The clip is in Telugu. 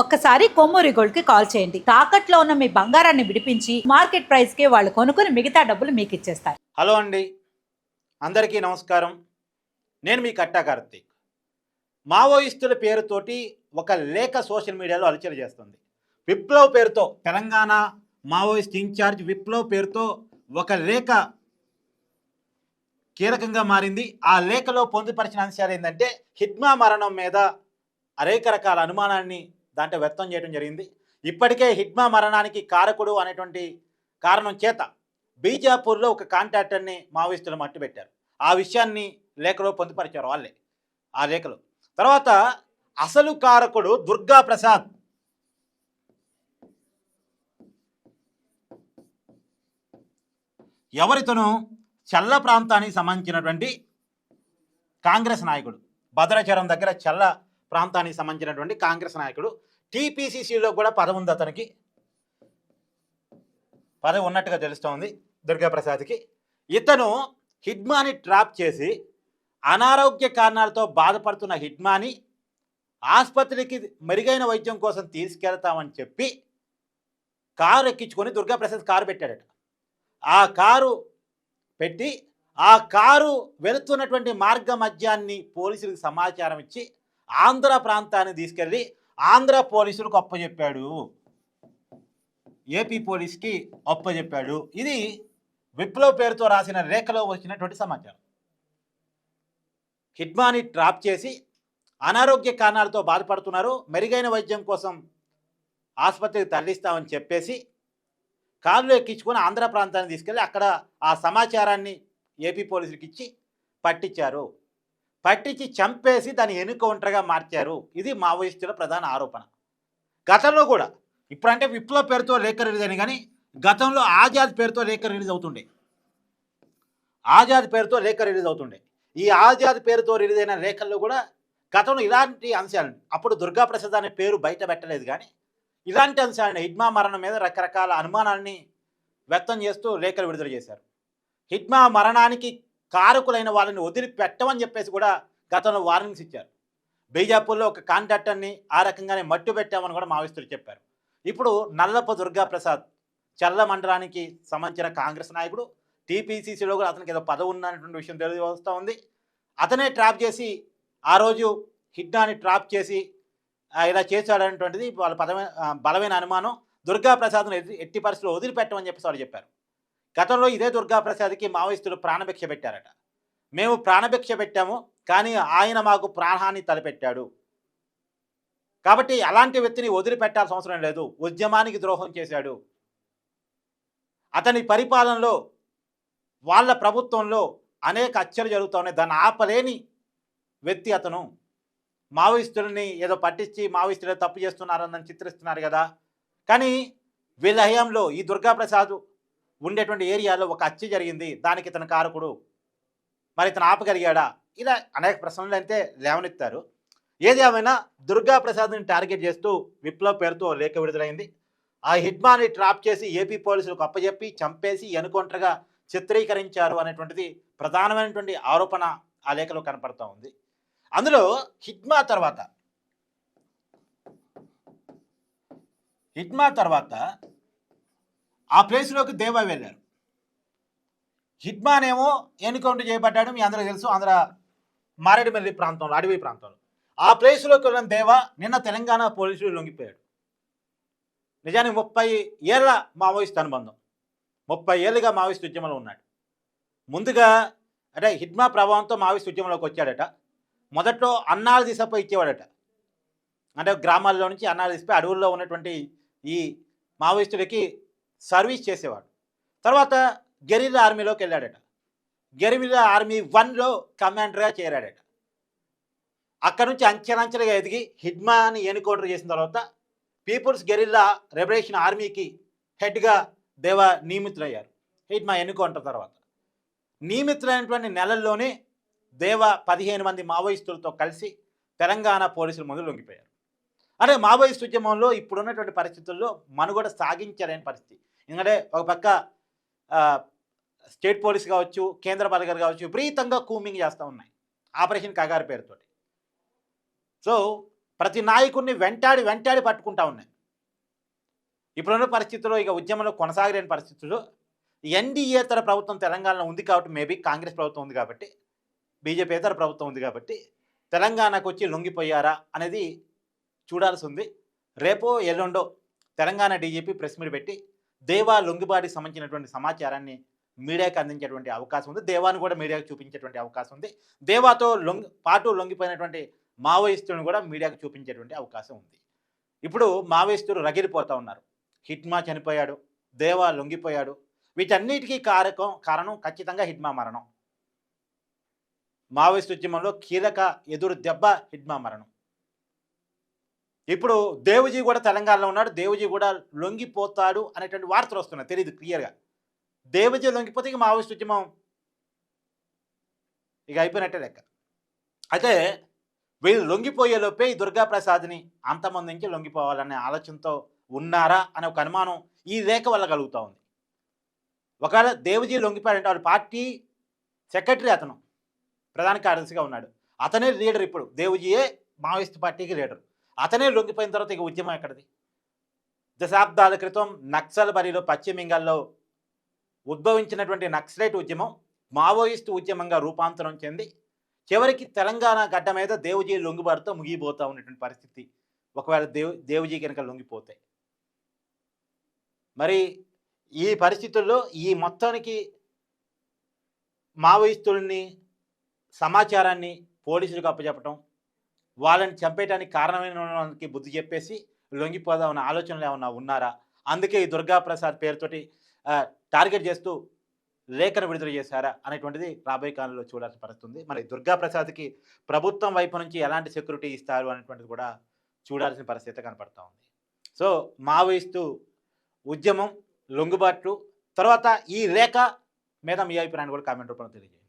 ఒక్కసారి కొమ్మూరి గోల్డ్కి కాల్ చేయండి. తాకట్లో ఉన్న మీ బంగారాన్ని విడిపించి మార్కెట్ ప్రైస్కి వాళ్ళు కొనుక్కుని మిగతా డబ్బులు మీకు ఇచ్చేస్తారు. హలో అండి. అందరికీ నమస్కారం. నేను మీ కట్టా కార్తీక్. మావోయిస్టుల పేరుతోటి ఒక లేఖ సోషల్ మీడియాలో అలచలు చేస్తుంది. విప్లవ్ పేరుతో తెలంగాణ మావోయిస్ట్ ఇన్ఛార్జ్ విప్లవ్ పేరుతో ఒక లేఖ కీలకంగా మారింది. ఆ లేఖలో పొందుపరిచిన అంశాలు ఏంటంటే హిట్మా మరణం మీద అనేక రకాల అనుమానాన్ని దాంట్లో వ్యక్తం చేయడం జరిగింది. ఇప్పటికే హిట్మా మరణానికి కారకుడు అనేటువంటి కారణం చేత బీజాపూర్లో ఒక కాంట్రాక్టర్ని మావోయిస్టులు మట్టుబెట్టారు. ఆ విషయాన్ని లేఖలో పొందుపరిచారు వాళ్ళే ఆ లేఖలో. తర్వాత అసలు కారకుడు దుర్గా ప్రసాద్. ఎవరితోనూ చల్ల ప్రాంతానికి సంబంధించినటువంటి కాంగ్రెస్ నాయకుడు భద్రాచలం దగ్గర చల్ల ప్రాంతానికి సంబంధించినటువంటి కాంగ్రెస్ నాయకుడు. టీపీసీసీలో కూడా పదవి ఉంది అతనికి. పదవి ఉన్నట్టుగా తెలుస్తోంది దుర్గాప్రసాద్కి. ఇతను హిడ్మాని ట్రాప్ చేసి అనారోగ్య కారణాలతో బాధపడుతున్న హిడ్మాని ఆసుపత్రికి మెరుగైన వైద్యం కోసం తీసుకెళ్తామని చెప్పి కారు ఎక్కించుకొని దుర్గాప్రసాద్ కారు పెట్టాడట. ఆ కారు పెట్టి ఆ కారు వెళుతున్నటువంటి మార్గ మధ్యాన్ని పోలీసులకు సమాచారం ఇచ్చి ఆంధ్ర ప్రాంతాన్ని తీసుకెళ్ళి ఆంధ్ర పోలీసులకు అప్పచెప్పాడు ఏపీ పోలీస్కి అప్పచెప్పాడు ఇది విప్లవ్ పేరుతో రాసిన రేఖలో వచ్చినటువంటి సమాచారం. కిడ్మాని ట్రాప్ చేసి అనారోగ్య కారణాలతో బాధపడుతున్నారు. మెరుగైన వైద్యం కోసం ఆసుపత్రికి తరలిస్తామని చెప్పేసి కాళ్ళు ఎక్కించుకొని ఆంధ్ర ప్రాంతాన్ని తీసుకెళ్ళి అక్కడ ఆ సమాచారాన్ని ఏపీ పోలీసులకు ఇచ్చి పట్టించారు. పట్టించి చంపేసి దాన్ని ఎన్నుకౌంటర్గా మార్చారు. ఇది మావోయిస్టుల ప్రధాన ఆరోపణ. గతంలో కూడా ఇప్పుడంటే విప్లవ పేరుతో లేఖ రిలీజ్ అని కానీ గతంలో ఆజాద్ పేరుతో లేఖ రిలీజ్ అవుతుండే. ఆజాద్ పేరుతో లేఖ రిలీజ్ అవుతుండే. ఈ ఆజాద్ పేరుతో రిలీజ్ అయిన లేఖల్లో కూడా గతంలో ఇలాంటి అంశాలు అప్పుడు దుర్గాప్రసాద్ అనే పేరు బయట పెట్టలేదు కానీ ఇలాంటి అంశాలను హిడ్మా మరణం మీద రకరకాల అనుమానాల్ని వ్యక్తం చేస్తూ లేఖలు విడుదల చేశారు. హిడ్మా మరణానికి కారకులైన వాళ్ళని వదిలిపెట్టమని చెప్పేసి కూడా గతంలో వార్నింగ్స్ ఇచ్చారు. బీజాపూర్లో ఒక కాంట్రాక్టర్ని ఆ రకంగానే మట్టు పెట్టామని కూడా మావిస్తులు చెప్పారు. ఇప్పుడు నల్లప్ప దుర్గాప్రసాద్ చల్ల మండలానికి సంబంధించిన కాంగ్రెస్ నాయకుడు టీపీసీసీలో కూడా అతనికి ఏదో పదవి ఉన్నటువంటి విషయం తెలియవస్తూ ఉంది. అతనే ట్రాప్ చేసి ఆ రోజు హిడ్నాని ట్రాప్ చేసి ఇలా చేశాడనేటువంటిది వాళ్ళ పదమైన బలమైన అనుమానం. దుర్గాప్రసాద్ను ఎట్టి ఎట్టి పరిస్థితుల్లో వదిలిపెట్టమని చెప్పేసి వాళ్ళు చెప్పారు. గతంలో ఇదే దుర్గాప్రసాద్కి మావోయిస్టులు ప్రాణభిక్ష పెట్టారట. మేము ప్రాణభిక్ష పెట్టాము కానీ ఆయన మాకు ప్రాణహాని తలపెట్టాడు. కాబట్టి అలాంటి వ్యక్తిని వదిలిపెట్టాల్సిన అవసరం లేదు. ఉద్యమానికి ద్రోహం చేశాడు. అతని పరిపాలనలో వాళ్ళ ప్రభుత్వంలో అనేక హత్యలు జరుగుతూ ఉన్నాయి. దాన్ని ఆపలేని వ్యక్తి అతను. మావోయిస్టులని ఏదో పట్టించి మావోయిస్టులు తప్పు చేస్తున్నారని చిత్రిస్తున్నారు కదా. కానీ వీళ్ళ హయాంలో ఈ దుర్గాప్రసాద్ ఉండేటువంటి ఏరియాలో ఒక హత్య జరిగింది. దానికి ఇతను కారకుడు. మరి ఇతను ఆపగలిగాడా? ఇలా అనేక ప్రశ్నలు అయితే లేవనెత్తారు. ఏది ఏమైనా దుర్గా ప్రసాద్ని టార్గెట్ చేస్తూ విప్లవ్ పేరుతో లేఖ విడుదలైంది. ఆ హిడ్మాని ట్రాప్ చేసి ఏపీ పోలీసులకు అప్పచెప్పి చంపేసి ఎనుకొంటగా చిత్రీకరించారు అనేటువంటిది ప్రధానమైనటువంటి ఆరోపణ ఆ లేఖలో కనపడుతూ ఉంది. అందులో హిడ్మా తర్వాత. హిడ్మా తర్వాత ఆ ప్లేస్లోకి దేవా వెళ్ళారు. హిడ్మానేమో ఎన్కౌంటర్ చేయబడ్డాడు మీ అందరూ తెలుసు ఆంధ్ర మారేడుమల్లి ప్రాంతంలో అడవి ప్రాంతంలో. ఆ ప్లేస్లోకి వెళ్ళిన దేవ నిన్న తెలంగాణ పోలీసులు లొంగిపోయాడు. నిజానికి ముప్పై ఏళ్ళ మావోయిస్ట్ అనుబంధం. ముప్పై ఏళ్ళుగా మావోయిస్ట్ ఉద్యమంలో ఉన్నాడు. ముందుగా అంటే హిడ్మా ప్రభావంతో మావోయిస్ట్ ఉద్యమంలోకి వచ్చాడట. మొదట్లో అన్నాలు దిశపై ఇచ్చేవాడట. అంటే గ్రామాల్లో నుంచి అన్నాలు తీసిపోయి అడవుల్లో ఉన్నటువంటి ఈ మావోయిస్టులకి సర్వీస్ చేసేవాడు. తర్వాత గెరిల్లా ఆర్మీలోకి వెళ్ళాడట. గెరిల్లా ఆర్మీ వన్లో కమాండర్గా చేరాడట. అక్కడ నుంచి అంచెలంచెలుగా ఎదిగి హిడ్మాని ఎన్కౌంటర్ చేసిన తర్వాత పీపుల్స్ గెరిల్లా రెబరేషన్ ఆర్మీకి హెడ్గా దేవ నియమితులయ్యారు. హిడ్మా ఎన్కౌంటర్ తర్వాత. నియమితులైనటువంటి నెలల్లోనే దేవ పదిహేను మంది మావోయిస్టులతో కలిసి తెలంగాణ పోలీసుల ముందు లొంగిపోయారు. అంటే మావోయిస్ట్ ఉద్యమంలో ఇప్పుడున్నటువంటి పరిస్థితుల్లో మనుగడ సాగించలేని పరిస్థితి. ఎందుకంటే ఒక పక్క స్టేట్ పోలీస్ కావచ్చు కేంద్ర బలగాలు కావచ్చు విపరీతంగా కూమింగ్ చేస్తూ ఉన్నాయి. ఆపరేషన్ కగారు పేరుతోటి. సో ప్రతి నాయకుడిని వెంటాడి వెంటాడి పట్టుకుంటా ఉన్నాయి. ఇప్పుడున్న పరిస్థితుల్లో ఇక ఉద్యమంలో కొనసాగలేని పరిస్థితుల్లో ఎన్డీఏతర ప్రభుత్వం తెలంగాణలో ఉంది కాబట్టి మేబీ కాంగ్రెస్ ప్రభుత్వం ఉంది కాబట్టి బీజేపీతర ప్రభుత్వం ఉంది కాబట్టి తెలంగాణకు వచ్చి లొంగిపోయారా అనేది చూడాల్సి ఉంది. రేపో ఎల్లుండో తెలంగాణ డీజీపీ ప్రెస్ మీట్ పెట్టి దేవా లొంగిబాటికి సంబంధించినటువంటి సమాచారాన్ని మీడియాకి అందించేటువంటి అవకాశం ఉంది. దేవాను కూడా మీడియాకు చూపించేటువంటి అవకాశం ఉంది. దేవాతో లొంగి పాటు లొంగిపోయినటువంటి మావోయిస్టులను కూడా మీడియాకు చూపించేటువంటి అవకాశం ఉంది. ఇప్పుడు మావోయిస్టులు రగిలిపోతూ ఉన్నారు. హిట్మా చనిపోయాడు దేవా లొంగిపోయాడు. వీటన్నిటికీ కారకం కారణం ఖచ్చితంగా హిడ్మా మరణం. మావోయిస్ట్ ఉద్యమంలో కీలక ఎదురు దెబ్బ హిడ్మా మరణం. ఇప్పుడు దేవుజీ కూడా తెలంగాణలో ఉన్నాడు దేవుజీ కూడా లొంగిపోతాడు అనేటువంటి వార్తలు వస్తున్నాయి తెలియదు క్లియర్గా. దేవజీ లొంగిపోతే ఇక మావోయిస్ట్ ఉద్యమం ఇక అయిపోయినట్టే లెక్క. అయితే వీళ్ళు లొంగిపోయే లోపే ఈ దుర్గా ప్రసాద్ని అంతమందించి లొంగిపోవాలనే ఆలోచనతో ఉన్నారా అనే ఒక అనుమానం ఈ రేఖ వల్ల కలుగుతూ ఉంది. ఒకవేళ దేవజీ లొంగిపోయాడంటే వాళ్ళ పార్టీ సెక్రటరీ అతను ప్రధాన కార్యదర్శిగా ఉన్నాడు. అతనే లీడర్ ఇప్పుడు దేవుజీయే మావోయిస్ట్ పార్టీకి లీడర్. అతనే లొంగిపోయిన తర్వాత ఇక ఉద్యమం ఎక్కడిది? దశాబ్దాల క్రితం నక్సల్ బరిలో పశ్చిమ బెంగాల్లో ఉద్భవించినటువంటి నక్సలైట్ ఉద్యమం మావోయిస్ట్ ఉద్యమంగా రూపాంతరం చెంది చివరికి తెలంగాణ గడ్డ మీద దేవుజీ లొంగిబడితో ముగిపోతూ ఉన్నటువంటి పరిస్థితి ఒకవేళ దేవు దేవుజీ కనుక లొంగిపోతే. మరి ఈ పరిస్థితుల్లో ఈ మొత్తానికి మావోయిస్టుల్ని సమాచారాన్ని పోలీసులకు అప్పచెప్పటం వాళ్ళని చంపేయడానికి కారణమైన వాళ్ళకి బుద్ధి చెప్పేసి లొంగిపోదామన్న ఆలోచనలు ఏమన్నా ఉన్నారా? అందుకే ఈ దుర్గాప్రసాద్ పేరుతోటి టార్గెట్ చేస్తూ లేఖను విడుదల చేశారా అనేటువంటిది రాబోయే కాలంలో చూడాల్సిన పడుతుంది మరి దుర్గాప్రసాద్కి ప్రభుత్వం వైపు నుంచి ఎలాంటి సెక్యూరిటీ ఇస్తారు అనేటువంటిది కూడా చూడాల్సిన పరిస్థితి కనపడుతూ ఉంది. సో మావోయిస్టు ఉద్యమం లొంగుబాట్లు తర్వాత ఈ రేఖ మీద మీ అభిప్రాయాన్ని కూడా కామెంట్ రూపంలో తెలియజేయండి.